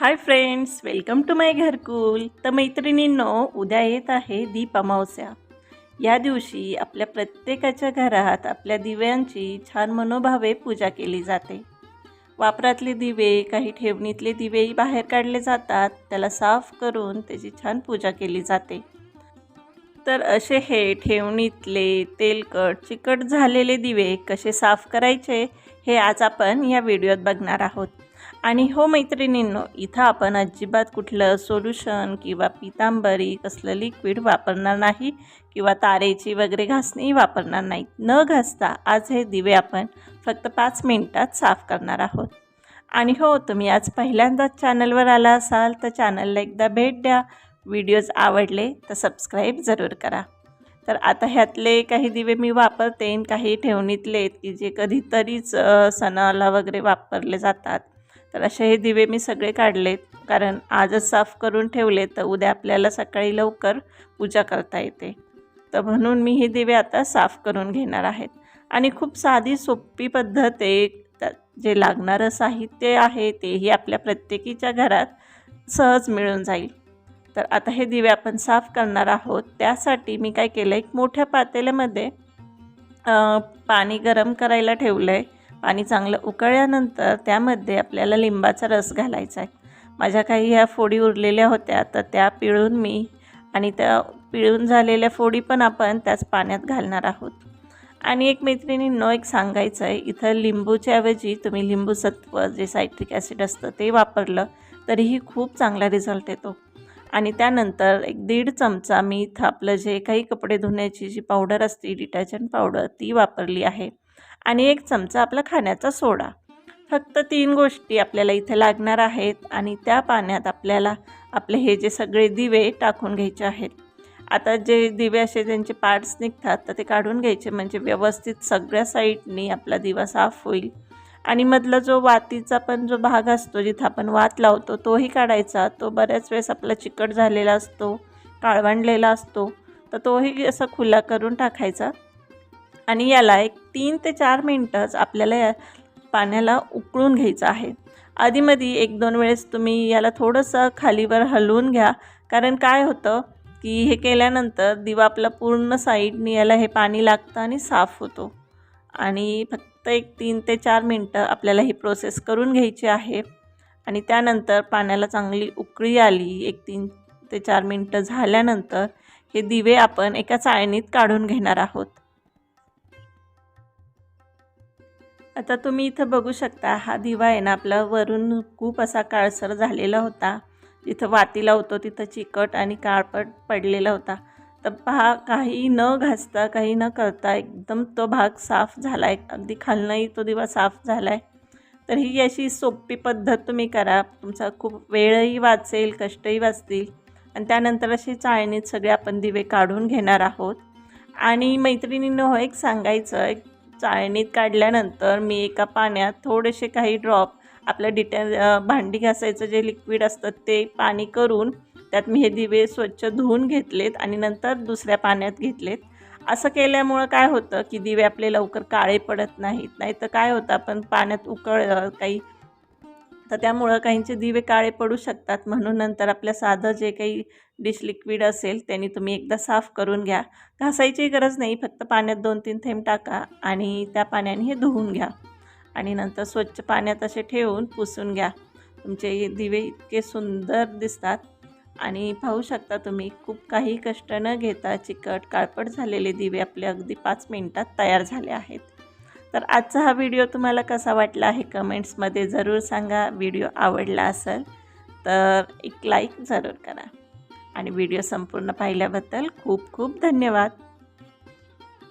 Hi friends welcome to my Gharkul. तर मैत्रिणींनो उद्या येत आहे दीप अमावस्या. या दिवशी आपल्या प्रत्येकाच्या घरात आपल्या दिव्यांची छान मनोभावे पूजा केली जाते. वापरातले दिवे काही ठेवणीतले दिवेही बाहेर काढले जातात. त्याला साफ करून त्याची छान पूजा केली जाते. तर असे हे ठेवणीतले तेलकट चिकट झालेले दिवे कसे साफ करायचे हे आज आपण या व्हिडिओत बघणार आहोत. आणि हो मैत्रिणींनो इथं आपण अजिबात कुठलं सोल्युशन किंवा पितांबरी कसलं लिक्विड वापरणार नाही किंवा तारेची वगैरे घासणी वापरणार नाही. न घासता आज हे दिवे आपण फक्त पाच मिनिटात साफ करणार आहोत. आणि हो तुम्ही आज पहिल्यांदाच चॅनलवर आला असाल तर चॅनलला एकदा भेट द्या. व्हिडिओज आवडले तर सबस्क्राईब जरूर करा. तर आता ह्यातले काही दिवे मी वापरते आणि काही ठेवणीतले आहेत की जे कधीतरीच सणाला वगैरे वापरले जातात. तर असे हे दिवे मी सगळे काढलेत. कारण आजच साफ करून ठेवले तर उद्या आपल्याला सकाळी लवकर पूजा करता येते. तर म्हणून मी हे दिवे आता साफ करून घेणार आहेत. आणि खूप साधी सोपी पद्धत एक जे लागणारं साहित्य आहे तेही आपल्या प्रत्येकीच्या घरात सहज मिळून जाईल. तर आता हे दिवे आपण साफ करणार आहोत. त्यासाठी मी काय केलं एक मोठ्या पातेल्यामध्ये पाणी गरम करायला ठेवलं आहे पाणी चांगलं उकळल्यानंतर त्यामध्ये आपल्याला लिंबाचा रस घालायचा आहे. माझ्या काही ह्या फोडी उरलेल्या होत्या तर त्या पिळून मी आणि त्या पिळून झालेल्या फोडी पण आपण त्याच पाण्यात घालणार आहोत. आणि एक मैत्रिणींनो एक सांगायचं आहे इथं लिंबूच्या ऐवजी तुम्ही लिंबू सत्व जे सायट्रिक ॲसिड असतं ते वापरलं तरीही खूप चांगला रिझल्ट येतो. आणि त्यानंतर एक दीड चमचा मी इथं आपलं जे काही कपडे धुण्याची जी पावडर असते डिटर्जंट पावडर ती वापरली आहे. आणि एक चमचा आपला खाण्याचा सोडा. फक्त तीन गोष्टी आपल्याला इथे लागणार आहेत आणि त्या पाण्यात आपल्याला आपले हे जे सगळे दिवे टाकून घ्यायचे आहेत. आता जे दिवे असे त्यांचे पार्ट्स निघतात तर ते काढून घ्यायचे. म्हणजे व्यवस्थित सगळ्या साईडनी आपला दिवा साफ होईल. आणि मधला जो वातीचा पण जो भाग असतो जिथं आपण वात लावतो तोही काढायचा. तो बऱ्याच वेळेस आपला चिकट झालेला असतो काळवंडलेला असतो तर तोही असा खुला करून टाकायचा. आणि याला एक तीन ते चार मिनटंच आपल्याला या पाण्याला उकळून घ्यायचं आहे. आधीमध्ये एक दोन वेळेस तुम्ही याला थोडंसं खालीवर हलवून घ्या. कारण काय होतं की हे केल्यानंतर दिवा आपला पूर्ण साईडनी याला हे पाणी लागतं आणि साफ होतो. आणि फक्त एक तीन ते चार मिनटं आपल्याला ही प्रोसेस करून घ्यायची आहे. आणि त्यानंतर पाण्याला चांगली उकळी आली एक तीन ते चार मिनटं झाल्यानंतर हे दिवे आपण एका चाळणीत काढून घेणार आहोत. आता तुम्ही इथं बघू शकता हा दिवा आहे ना आपला वरून खूप असा काळसर झालेला होता. जिथं वातीला होतो तिथं चिकट आणि काळपट पडलेला होता. तर पहा काही न घासता काही न करता एकदम तो भाग साफ झाला आहे अगदी खालनंही तो दिवा साफ झाला आहे तर ही अशी सोपी पद्धत तुम्ही करा. तुमचा खूप वेळही वाचेल कष्टही वाचतील. आणि त्यानंतर अशी चाळणीत सगळे आपण दिवे काढून घेणार आहोत. आणि मैत्रिणींनो हो एक सांगायचं एक चाळणीत काढल्यानंतर मी एका पाण्यात थोडेसे काही ड्रॉप आपलं डिटेल भांडी घासायचं जे लिक्विड असतं ते पाणी करून त्यात मी हे दिवे स्वच्छ धुवून घेतलेत आणि नंतर दुसऱ्या पाण्यात घेतलेत. असं केल्यामुळं काय होतं की दिवे आपले लवकर काळे पडत नाहीत. नाही तर काय होतं आपण पाण्यात उकळ काही तर त्यामुळं काहींचे दिवे काळे पडू शकतात. म्हणून नंतर आपल्या साधं जे काही डिश लिक्विड असेल त्यांनी तुम्ही एकदा साफ करून घ्या. घासायची गरज नाही फक्त पाण्यात दोन तीन थेंब टाका आणि त्या पाण्याने हे धुवून घ्या. आणि नंतर स्वच्छ पाण्यात असे ठेवून पुसून घ्या. तुमचे दिवे इतके सुंदर दिसतात आणि पाहू शकता तुम्ही खूप काही कष्ट न घेता चिकट काळपट झालेले दिवे आपले अगदी पाच मिनटात तयार झाले आहेत. तर आजचा हा व्हिडिओ तुम्हाला कसा वाटला आहे कमेंट्समध्ये जरूर सांगा. व्हिडिओ आवडला असेल तर एक लाईक जरूर करा. आणि व्हिडिओ संपूर्ण पाहिल्याबद्दल खूप खूप धन्यवाद.